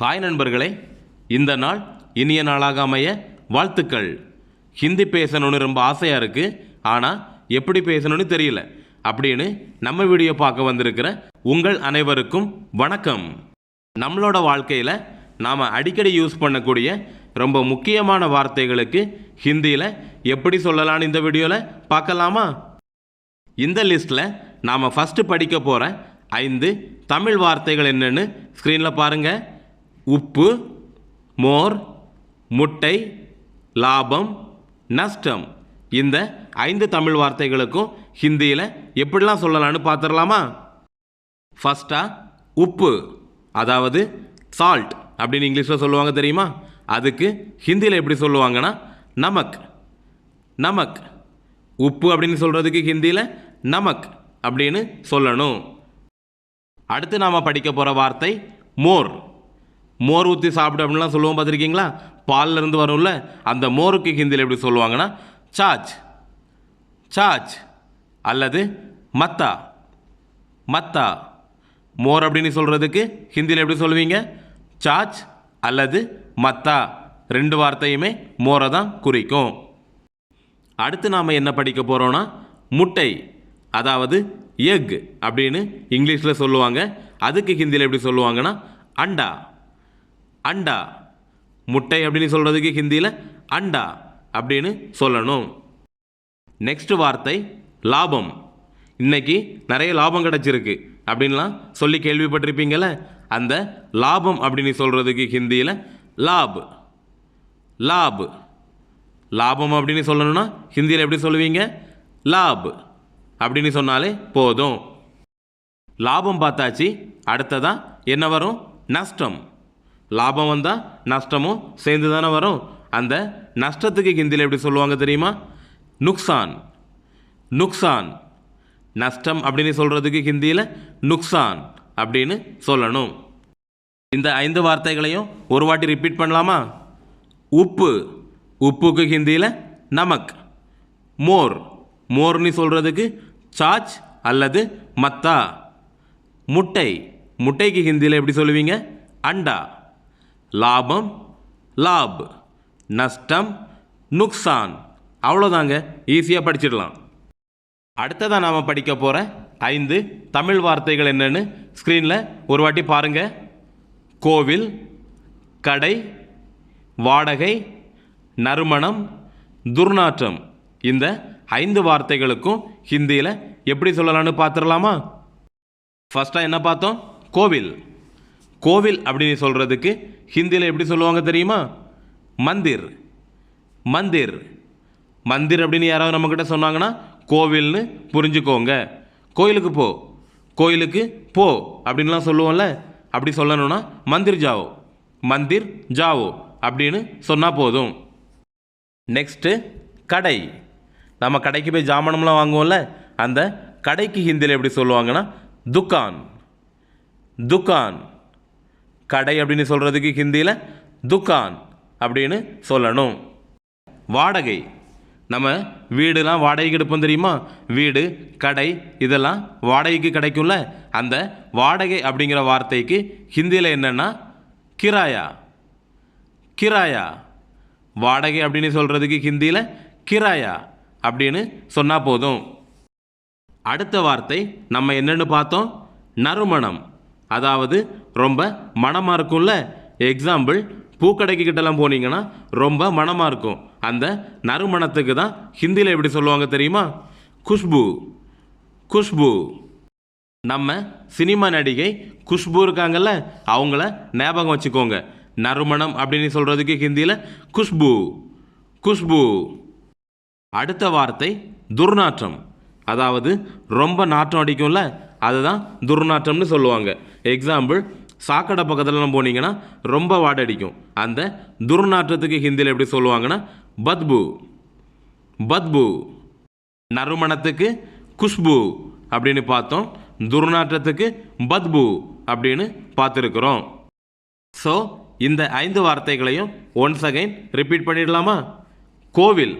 Hi நண்பர்களே இந்த நாள் இனிய நாளாக அமைய வாழ்த்துக்கள். ஹிந்தி பேசணும்னு ரொம்ப ஆசையாக இருக்குது ஆனால் எப்படி பேசணும்னு தெரியல. அப்படின்னு நம்ம வீடியோ பார்க்க வந்திருக்கிற உங்கள் அனைவருக்கும் வணக்கம். நம்மளோட வாழ்க்கையில் நாம் அடிக்கடி யூஸ் பண்ணக்கூடிய ரொம்ப முக்கியமான வார்த்தைகளுக்கு ஹிந்தியில் எப்படி சொல்லலாம்னு இந்த வீடியோவில் பார்க்கலாமா? இந்த லிஸ்ட்டில் நாம் ஃபஸ்ட்டு படிக்க போகிற ஐந்து தமிழ் வார்த்தைகள் என்னென்னு ஸ்க்ரீனில் பாருங்கள் உப்பு மோர் முட்டை லாபம் நஷ்டம். இந்த ஐந்து தமிழ் வார்த்தைகளுக்கும் ஹிந்தியில் எப்படிலாம் சொல்லலாம்னு பார்த்துடலாமா? ஃபஸ்ட்டாக உப்பு அதாவது சால்ட் அப்படின்னு இங்கிலீஷில் சொல்லுவாங்க தெரியுமா? அதுக்கு ஹிந்தியில் எப்படி சொல்லுவாங்கன்னா நமக். நமக். உப்பு அப்படின்னு சொல்கிறதுக்கு ஹிந்தியில் நமக் அப்படின்னு சொல்லணும். அடுத்து நாம் படிக்க போகிற வார்த்தை மோர். மோர் ஊற்றி சாப்பிடு அப்படின்லாம் சொல்லுவோம் பார்த்துருக்கீங்களா? பால்லேருந்து வரும்ல அந்த மோருக்கு ஹிந்தியில் எப்படி சொல்லுவாங்கன்னா சாச் சாச் அல்லது மத்தா மத்தா. மோர் அப்படின்னு சொல்கிறதுக்கு ஹிந்தியில் எப்படி சொல்லுவீங்க? சாச் அல்லது மத்தா. ரெண்டு வார்த்தையுமே மோரை தான் குறிக்கும். அடுத்து நாம் என்ன படிக்க போகிறோன்னா முட்டை அதாவது எக் அப்படின்னு இங்கிலீஷில் சொல்லுவாங்க. அதுக்கு ஹிந்தியில் எப்படி சொல்லுவாங்கன்னா அண்டா. அண்டா. முட்டை அப்படின்னு சொல்கிறதுக்கு ஹிந்தியில் அண்டா அப்படின்னு சொல்லணும். நெக்ஸ்ட் வார்த்தை லாபம். இன்னைக்கு நிறைய லாபம் கிடச்சிருக்கு அப்படின்லாம் சொல்லி கேள்விப்பட்டிருப்பீங்கள்ல அந்த லாபம் அப்படின்னு சொல்கிறதுக்கு ஹிந்தியில் லாப். லாப். லாபம் அப்படின்னு சொல்லணும்னா ஹிந்தியில் எப்படி சொல்லுவீங்க? லாப். அப்படின்னு சொன்னாலே போதும். லாபம் பார்த்தாச்சு அடுத்ததான் என்ன வரும்? நஷ்டம். லாபம் வந்தால் நஷ்டமும் சேர்ந்து தானே வரும். அந்த நஷ்டத்துக்கு ஹிந்தியில் எப்படி சொல்லுவாங்க தெரியுமா? நுக்சான். நுக்சான். நஷ்டம் அப்படின்னு சொல்கிறதுக்கு ஹிந்தியில் நுக்சான் அப்படின்னு சொல்லணும். இந்த ஐந்து வார்த்தைகளையும் ஒரு வாட்டி ரிப்பீட் பண்ணலாமா? உப்பு. உப்புக்கு ஹிந்தியில் நமக். மோர். மோர்னு சொல்கிறதுக்கு சாச் அல்லது மத்தா. முட்டை. முட்டைக்கு ஹிந்தியில் எப்படி சொல்லுவீங்க? அண்டா. லாபம் லாப் நஷ்டம் நுக்சான். அவ்வளோதாங்க ஈஸியாக படிச்சிடலாம். அடுத்ததாக நாம் படிக்க போகிற ஐந்து தமிழ் வார்த்தைகள் என்னென்னு ஸ்க்ரீனில் ஒரு வாட்டி பாருங்கள் கோவில் கடை வாடகை நறுமணம் துர்நாற்றம். இந்த ஐந்து வார்த்தைகளுக்கும் ஹிந்தியில் எப்படி சொல்லலாம்னு பார்த்துடலாமா? ஃபஸ்ட்டாக என்ன பார்த்தோம்? கோவில். கோவில் அப்படின்னு சொல்கிறதுக்கு ஹிந்தியில் எப்படி சொல்லுவாங்க தெரியுமா? மந்திர். மந்திர். மந்திர் அப்படின்னு யாராவது நம்மக்கிட்ட சொன்னாங்கன்னா கோவில்னு புரிஞ்சுக்கோங்க. கோயிலுக்கு போ. கோயிலுக்கு போ அப்படின்லாம் சொல்லுவோம்ல. அப்படி சொல்லணும்னா மந்திர் ஜாவோ. மந்திர் ஜாவோ அப்படின்னு சொன்னால் போதும். நெக்ஸ்ட்டு கடை. நம்ம கடைக்கு போய் ஜாமானம்லாம் வாங்குவோம்ல. அந்த கடைக்கு ஹிந்தியில் எப்படி சொல்லுவாங்கன்னா துக்கான். துக்கான். கடை அப்படின்னு சொல்கிறதுக்கு ஹிந்தியில் துக்கான் அப்படின்னு சொல்லணும். வாடகை. நம்ம வீடுலாம் வாடகைக்கு எடுப்போம் தெரியுமா? வீடு கடை இதெல்லாம் வாடகைக்கு கிடைக்கும்ல? அந்த வாடகை அப்படிங்கிற வார்த்தைக்கு ஹிந்தியில் என்னென்னா கிராயா. கிராயா. வாடகை அப்படின்னு சொல்கிறதுக்கு ஹிந்தியில் கிராயா அப்படின்னு சொன்னால் போதும். அடுத்த வார்த்தை நம்ம என்னென்னு பார்த்தோம்? நறுமணம். அதாவது ரொம்ப மணமாக இருக்கும்ல? எக்ஸாம்பிள் பூக்கடைக்கு கிட்டலாம் போனீங்கன்னா ரொம்ப மணமாக இருக்கும். அந்த நறுமணத்துக்கு தான் ஹிந்தியில் எப்படி சொல்லுவாங்க தெரியுமா? குஷ்பு. குஷ்பு. நம்ம சினிமா நடிகை குஷ்பு இருக்காங்கல்ல? அவங்கள ஞாபகம் வச்சுக்கோங்க. நறுமணம் அப்படின்னு சொல்கிறதுக்கு ஹிந்தியில் குஷ்பு. குஷ்பு. அடுத்த வார்த்தை துர்நாற்றம். அதாவது ரொம்ப நாற்றம் அடிக்கும்ல? அதுதான் துர்நாற்றம்னு சொல்லுவாங்க. எக்ஸாம்பிள் சாக்கடை பக்கத்துலலாம் போனீங்கன்னா ரொம்ப வாடை அடிக்கும் அந்த துர்நாற்றத்துக்கு ஹிந்தியில் எப்படி சொல்லுவாங்கன்னா பத்பு. பத்பு. நறுமணத்துக்கு குஷ்பு அப்படின்னு பார்த்தோம். துர்நாற்றத்துக்கு பத்பு அப்படின்னு பார்த்துருக்குறோம். ஸோ இந்த ஐந்து வார்த்தைகளையும் ஒன்ஸ் அகைன் ரிப்பீட் பண்ணிடலாமா? கோவில்.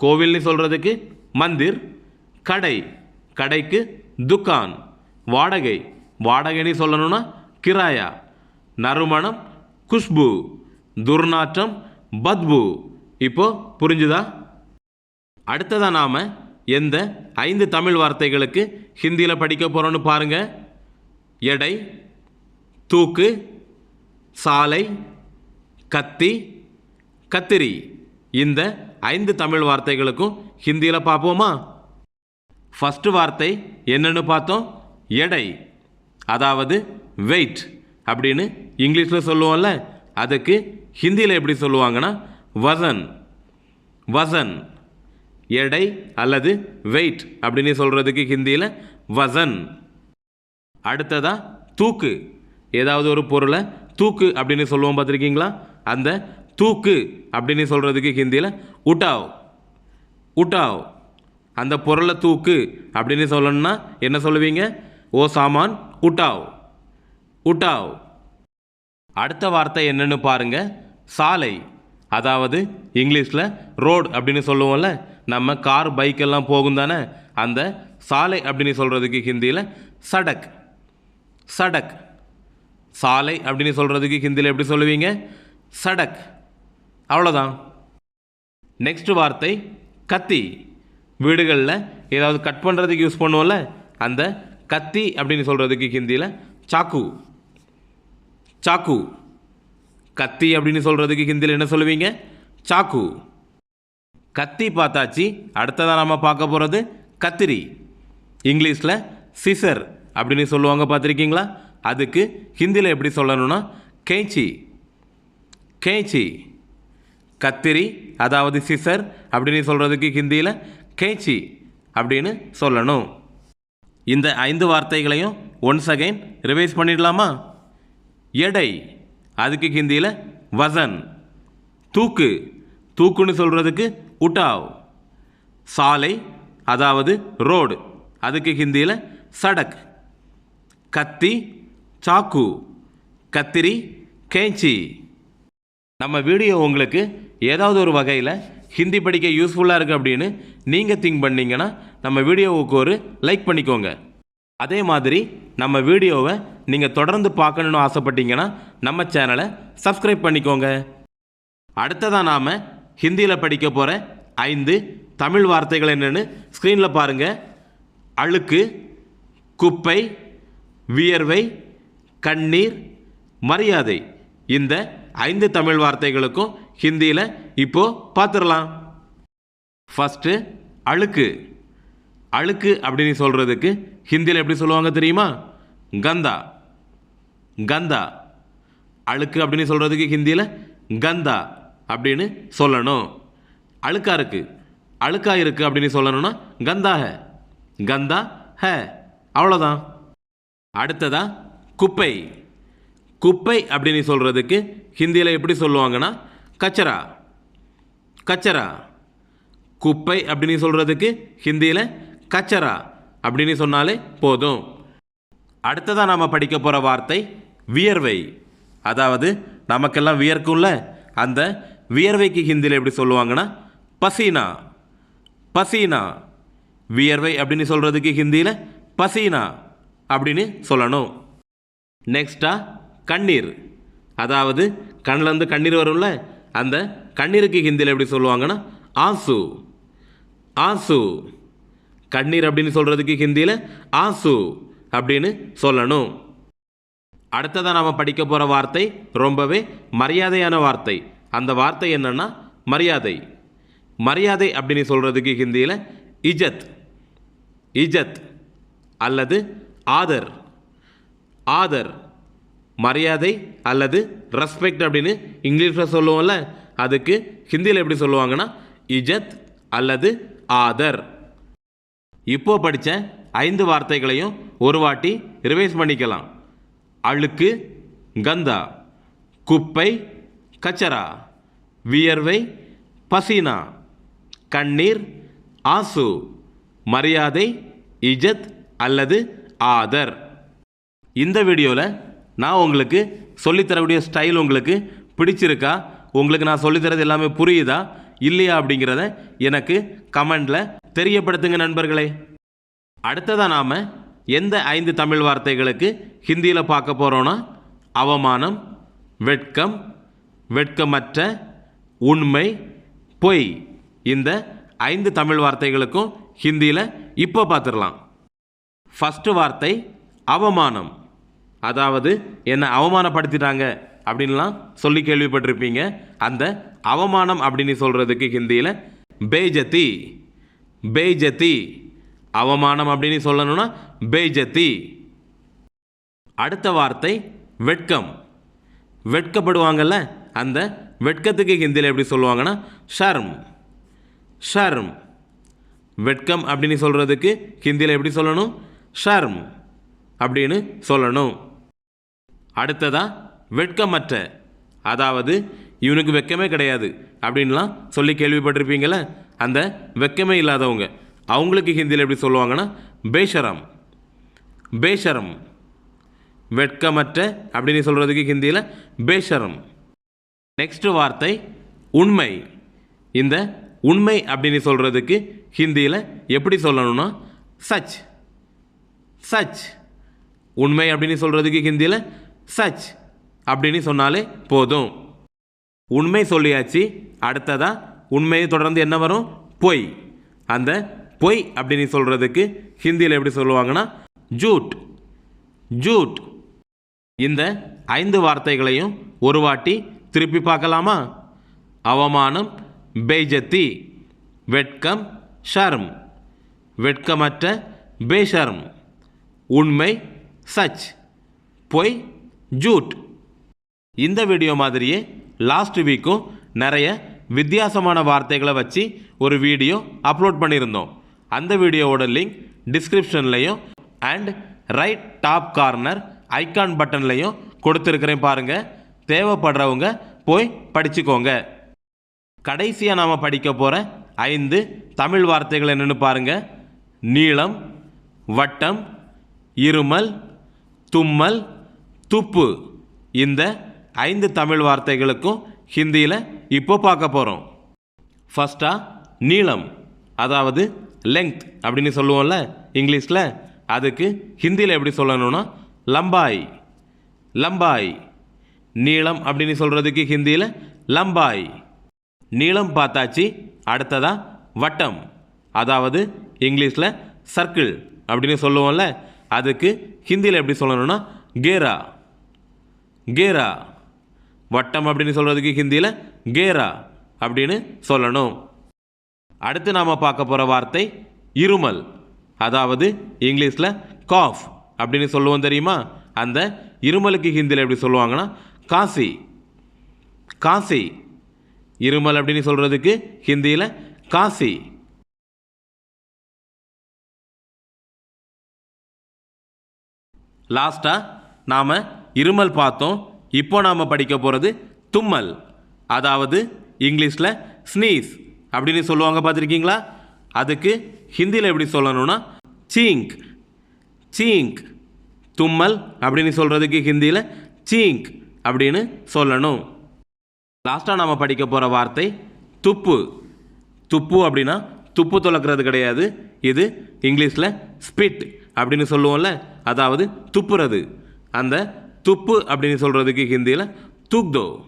கோவில்னு சொல்கிறதுக்கு மந்திர் கடை. கடைக்கு துக்கான். வாடகை. வாடகைன்னு சொல்லணும்னா கிராயா நறுமணம் குஷ்பு துர்நாற்றம் பத்பு. இப்போ புரிஞ்சுதா? அடுத்ததாக நாம் எந்த ஐந்து தமிழ் வார்த்தைகளுக்கு ஹிந்தியில் படிக்க போகிறோன்னு பாருங்கள் எடை தூக்கு சாலை கத்தி கத்திரி. இந்த ஐந்து தமிழ் வார்த்தைகளுக்கும் ஹிந்தியில் பார்ப்போமா? ஃபஸ்ட்டு வார்த்தை என்னென்னு பார்த்தோம்? எடை. அதாவது வெயிட் அப்படின்னு இங்கிலீஷில் சொல்லுவோம்ல அதுக்கு ஹிந்தியில் எப்படி சொல்லுவாங்கன்னா வசன் வசன் எடை அல்லது வெயிட் அப்படின்னு சொல்கிறதுக்கு ஹிந்தியில் வசன். அடுத்ததாக தூக்கு ஏதாவது ஒரு பொருளை தூக்கு அப்படின்னு சொல்லுவோம் பார்த்துருக்கீங்களா? அந்த தூக்கு அப்படின்னு சொல்கிறதுக்கு ஹிந்தியில் உட்டாவ் உட்டாவ். அந்த பொருளை தூக்கு அப்படின்னு சொல்லணும்னா என்ன சொல்லுவீங்க? ஓ சாமான் உட்டாவ். உட்டாவ். அடுத்த வார்த்தை என்னன்னு பாருங்க. சாலை. அதாவது இங்கிலீஷில் ரோடு அப்படின்னு சொல்லுவோம்ல. நம்ம கார் பைக் எல்லாம் போகும் தானே? அந்த சாலை அப்படின்னு சொல்கிறதுக்கு ஹிந்தியில் சடக். சடக். சாலை அப்படின்னு சொல்கிறதுக்கு ஹிந்தியில் எப்படி சொல்லுவீங்க? சடக். அவ்வளோதான் நெக்ஸ்ட் வார்த்தை கத்தி. வீடுகளில் ஏதாவது கட் பண்ணுறதுக்கு யூஸ் பண்ணுவோம்ல? அந்த கத்தி அப்படின்னு சொல்கிறதுக்கு ஹிந்தியில் சாக்கு. சாக்கு. கத்தி அப்படின்னு சொல்கிறதுக்கு ஹிந்தியில் என்ன சொல்லுவீங்க? சாக்கு. கத்தி பார்த்தாச்சு அடுத்ததாக நம்ம பார்க்க போகிறது கத்திரி. இங்கிலீஷில் சிசர் அப்படின்னு சொல்லுவாங்க பார்த்துருக்கீங்களா? அதுக்கு ஹிந்தியில் எப்படி சொல்லணும்னா கேச்சி கேச்சி கத்திரி அதாவது சிசர் அப்படின்னு சொல்கிறதுக்கு ஹிந்தியில் கேச்சி அப்படின்னு சொல்லணும். இந்த ஐந்து வார்த்தைகளையும் ஒன்ஸ் அகைன் ரிவைஸ் பண்ணிடலாமா? எடை. அதுக்கு ஹிந்தியில் வசன். தூக்கு. தூக்குன்னு சொல்கிறதுக்கு உட்டாவ். சாலை அதாவது ரோடு. அதுக்கு ஹிந்தியில் சடக். கத்தி சாக்கு. கத்திரி கேஞ்சி. நம்ம வீடியோ உங்களுக்கு ஏதாவது ஒரு வகையில் ஹிந்தி படிக்க யூஸ்ஃபுல்லாக இருக்குது அப்படின்னு நீங்கள் திங்க் பண்ணீங்கன்னா நம்ம வீடியோவுக்கு ஒரு லைக் பண்ணிக்கோங்க. அதே மாதிரி நம்ம வீடியோவை நீங்கள் தொடர்ந்து பார்க்கணுன்னு ஆசைப்பட்டீங்கன்னா நம்ம சேனலை சப்ஸ்கிரைப் பண்ணிக்கோங்க. அடுத்ததாக நாம் ஹிந்தியில் படிக்க போகிற ஐந்து தமிழ் வார்த்தைகள் என்னென்னு ஸ்க்ரீனில் பாருங்கள் அழுக்கு குப்பை வியர்வை கண்ணீர் மரியாதை. இந்த ஐந்து தமிழ் வார்த்தைகளுக்கும் ஹிந்தியில் இப்போது பார்த்துடலாம். ஃபஸ்ட்டு அழுக்கு. அழுக்கு அப்படின்னு சொல்கிறதுக்கு ஹிந்தியில் எப்படி சொல்லுவாங்க தெரியுமா? கந்தா. கந்தா. அழுக்கு அப்படின்னு சொல்கிறதுக்கு ஹிந்தியில் கந்தா அப்படின்னு சொல்லணும். அழுக்கா இருக்குது அழுக்கா இருக்கு அப்படின்னு சொல்லணும்னா கந்தா ஹ. கந்தா ஹ. அவ்வளோதான் அடுத்ததா குப்பை. குப்பை அப்படின்னு சொல்கிறதுக்கு ஹிந்தியில் எப்படி சொல்லுவாங்கன்னா கச்சரா. கச்சரா. குப்பை அப்படின்னு சொல்கிறதுக்கு ஹிந்தியில் கச்சரா அப்படின்னு சொன்னாலே போதும். அடுத்ததாக நாம் படிக்க போகிற வார்த்தை வியர்வை. அதாவது நமக்கெல்லாம் வியர்க்கும்ல அந்த வியர்வைக்கு ஹிந்தியில் எப்படி சொல்லுவாங்கன்னா பசீனா. பசீனா. வியர்வை அப்படின்னு சொல்கிறதுக்கு ஹிந்தியில் பசீனா அப்படின்னு சொல்லணும். நெக்ஸ்ட்டாக கண்ணீர். அதாவது கண்ணிலேருந்து கண்ணீர் வரும்ல அந்த கண்ணீருக்கு ஹிந்தியில் எப்படி சொல்லுவாங்கன்னா ஆசு. ஆசு. கண்ணீர் அப்படின்னு சொல்கிறதுக்கு ஹிந்தியில் ஆசு அப்படின்னு சொல்லணும். அடுத்ததாக நாம் படிக்க போகிற வார்த்தை ரொம்பவே மரியாதையான வார்த்தை. அந்த வார்த்தை என்னென்னா மரியாதை. மரியாதை அப்படின்னு சொல்கிறதுக்கு ஹிந்தியில் இஜத். இஜத் அல்லது ஆதர். ஆதர். மரியாதை அல்லது ரெஸ்பெக்ட் அப்படின்னு இங்கிலீஷில் சொல்லுவோம்ல அதுக்கு ஹிந்தியில் எப்படி சொல்லுவாங்கன்னா இஜத் அல்லது ஆதர். இப்போ படித்த ஐந்து வார்த்தைகளையும் ஒரு வாட்டி ரிவைஸ் பண்ணிக்கலாம். அழுக்கு கந்தா குப்பை கச்சரா வியர்வை பசீனா கண்ணீர் ஆசு மரியாதை இஜத் அல்லது ஆதர். இந்த வீடியோவில் நான் உங்களுக்கு சொல்லித்தரக்கூடிய ஸ்டைல் உங்களுக்கு பிடிச்சிருக்கா? உங்களுக்கு நான் சொல்லித்தரது எல்லாமே புரியுதா? இல்லையா அப்படிங்கிறத எனக்கு கமெண்டில் தெரியப்படுத்துங்க நண்பர்களே. அடுத்ததாக நாம் எந்த ஐந்து தமிழ் வார்த்தைகளுக்கு ஹிந்தியில் பார்க்க போகிறோன்னா அவமானம் வெட்கம் வெட்கமற்ற உண்மை பொய் இந்த ஐந்து தமிழ் வார்த்தைகளுக்கும் ஹிந்தியில் இப்போ பார்த்துடலாம். ஃபஸ்ட்டு வார்த்தை அவமானம். அதாவது என்னை அவமானப்படுத்திட்டாங்க அப்படின்லாம் சொல்லி கேள்விப்பட்டிருப்பீங்க. அந்த அவமானம் அப்படின்னு சொல்கிறதுக்கு ஹிந்தியில் பேஜத்தி. பேஜத்தி. அவமானம் அப்படின்னு சொல்லணும்னா பேஜத்தி. அடுத்த வார்த்தை வெட்கம். வெட்கப்படுவாங்கல்ல அந்த வெட்கத்துக்கு ஹிந்தியில் எப்படி சொல்லுவாங்கன்னா ஷர்ம். ஷர்ம். வெட்கம் அப்படின்னு சொல்கிறதுக்கு ஹிந்தியில் எப்படி சொல்லணும்? ஷர்ம் அப்படின்னு சொல்லணும். அடுத்ததா வெட்கமற்ற. அதாவது இவனுக்கு வெட்கமே கிடையாது அப்படின்லாம் சொல்லி கேள்விப்பட்டிருப்பீங்களே அந்த வெட்கமே இல்லாதவங்க. அவங்களுக்கு ஹிந்தியில் எப்படி சொல்லுவாங்கன்னா பேஷரம். பேஷரம். வெட்கமற்ற அப்படின்னு சொல்கிறதுக்கு ஹிந்தியில் பேஷரம். நெக்ஸ்ட் வார்த்தை உண்மை. இந்த உண்மை அப்படின்னு சொல்கிறதுக்கு ஹிந்தியில் எப்படி சொல்லணும்னா சச். சச். உண்மை அப்படின்னு சொல்கிறதுக்கு ஹிந்தியில் சச். அப்படின்னு சொன்னாலே போதும். உண்மை சொல்லியாச்சு அடுத்ததாக உண்மையை தொடர்ந்து என்ன வரும்? பொய். அந்த பொய் அப்படின்னு சொல்கிறதுக்கு ஹிந்தியில் எப்படி சொல்லுவாங்கன்னா ஜூட். ஜூட். இந்த ஐந்து வார்த்தைகளையும் ஒரு வாட்டி திருப்பி பார்க்கலாமா? அவமானம் பேஜத்தி வெட்கம் ஷர்ம். வெட்கமற்ற பேஷர்ம். உண்மை சச். பொய் ஜூட். இந்த வீடியோ மாதிரியே லாஸ்ட் வீக்கும் நிறைய வித்தியாசமான வார்த்தைகளை வச்சு ஒரு வீடியோ அப்லோட் பண்ணியிருந்தோம். அந்த வீடியோவோட link டிஸ்கிரிப்ஷன்லையும் and right top corner icon பட்டன்லையும் கொடுத்துருக்கிறேன் பாருங்கள் தேவைப்படுறவங்க போய் படிச்சுக்கோங்க. கடைசியாக நாம் படிக்க போகிற ஐந்து தமிழ் வார்த்தைகள் என்னென்னு பாருங்கள் நீளம் வட்டம் இருமல் தும்மல் துப்பு. இந்த ஐந்து தமிழ் வார்த்தைகளுக்கும் ஹிந்தியில் இப்போ பார்க்க போகிறோம் ஃபஸ்ட்டாக நீளம். அதாவது லெங்த் அப்படின்னு சொல்லுவோம்ல இங்கிலீஷில். அதுக்கு ஹிந்தியில் எப்படி சொல்லணும்னா லம்பாய். லம்பாய். நீளம் அப்படின்னு சொல்கிறதுக்கு ஹிந்தியில் லம்பாய். நீளம் பார்த்தாச்சு அடுத்ததா வட்டம். அதாவது இங்கிலீஷில் சர்க்கிள் அப்படின்னு சொல்லுவோம்ல அதுக்கு ஹிந்தியில் எப்படி சொல்லணும்னா கேரா. கேரா. வட்டம் அப்படின்னு சொல்கிறதுக்கு ஹிந்தியில் கேரா அப்படின்னு சொல்லணும். அடுத்து நாம் பார்க்க போகிற வார்த்தை இருமல். அதாவது இங்கிலீஷில் காஃப் அப்படின்னு சொல்லுவோம் தெரியுமா? அந்த இருமலுக்கு ஹிந்தியில் எப்படி சொல்லுவாங்கன்னா காசி. காசி. இருமல் அப்படின்னு சொல்கிறதுக்கு ஹிந்தியில் காசி. லாஸ்ட்டாக நாம் இருமல் பார்த்தோம். இப்போ நாம் படிக்க போகிறது தும்மல். அதாவது இங்கிலீஷில் ஸ்னீஸ் அப்படின்னு சொல்லுவாங்க பார்த்துருக்கீங்களா? அதுக்கு ஹிந்தியில் எப்படி சொல்லணும்னா சீங்க் சீங்க் தும்மல் அப்படின்னு சொல்கிறதுக்கு ஹிந்தியில் சீங்க் அப்படின்னு சொல்லணும். லாஸ்ட்டாக நாம் படிக்க போகிற வார்த்தை துப்பு. துப்பு அப்படின்னா துப்பு துளக்கிறது கிடையாது. இது இங்கிலீஷில் ஸ்பிட் அப்படின்னு சொல்லுவோம்ல அதாவது துப்புறது. அந்த துப்பு அப்படின்னு சொல்கிறதுக்கு ஹிந்தியில் தூக்தோ.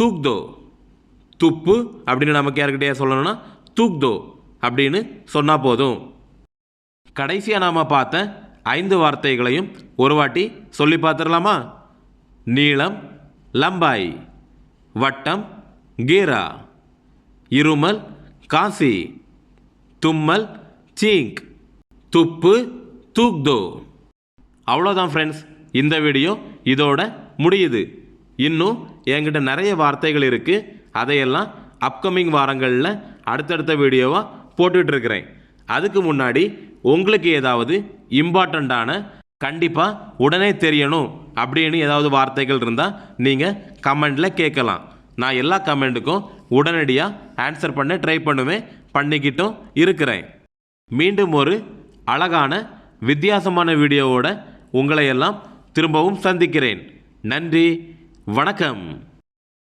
தூக்தோ. துப்பு அப்படின்னு நமக்கு யாருக்கிட்டே சொல்லணும்னா தூக்தோ அப்படின்னு சொன்னால் போதும். கடைசியாக நாம் பார்த்த ஐந்து வார்த்தைகளையும் ஒரு வாட்டி சொல்லி பார்த்துடலாமா? நீளம் லம்பாய் வட்டம் கீரா. இருமல் காசி. தும்மல் சீங்க். துப்பு தூக்தோ. அவ்வளோதான் ஃப்ரெண்ட்ஸ் இந்த வீடியோ இதோட முடியுது. இன்னும் என்கிட்ட நிறைய வார்த்தைகள் இருக்குது அதையெல்லாம் அப்கமிங் வாரங்களில் அடுத்தடுத்த வீடியோவாக போட்டுட்ருக்கிறேன். அதுக்கு முன்னாடி உங்களுக்கு ஏதாவது இம்பார்ட்டண்ட்டான கண்டிப்பாக உடனே தெரியணும் அப்படின்னு ஏதாவது வார்த்தைகள் இருந்தால் நீங்கள் கமெண்டில் கேட்கலாம். நான் எல்லா கமெண்ட்டுக்கும் உடனடியாக ஆன்சர் பண்ண ட்ரை பண்ணுவேன் பண்ணிக்கிட்டும் இருக்கிறேன். மீண்டும் ஒரு அழகான வித்தியாசமான வீடியோவோட உங்களையெல்லாம் திரும்பவும் சந்திக்கிறேன். நன்றி வணக்கம்.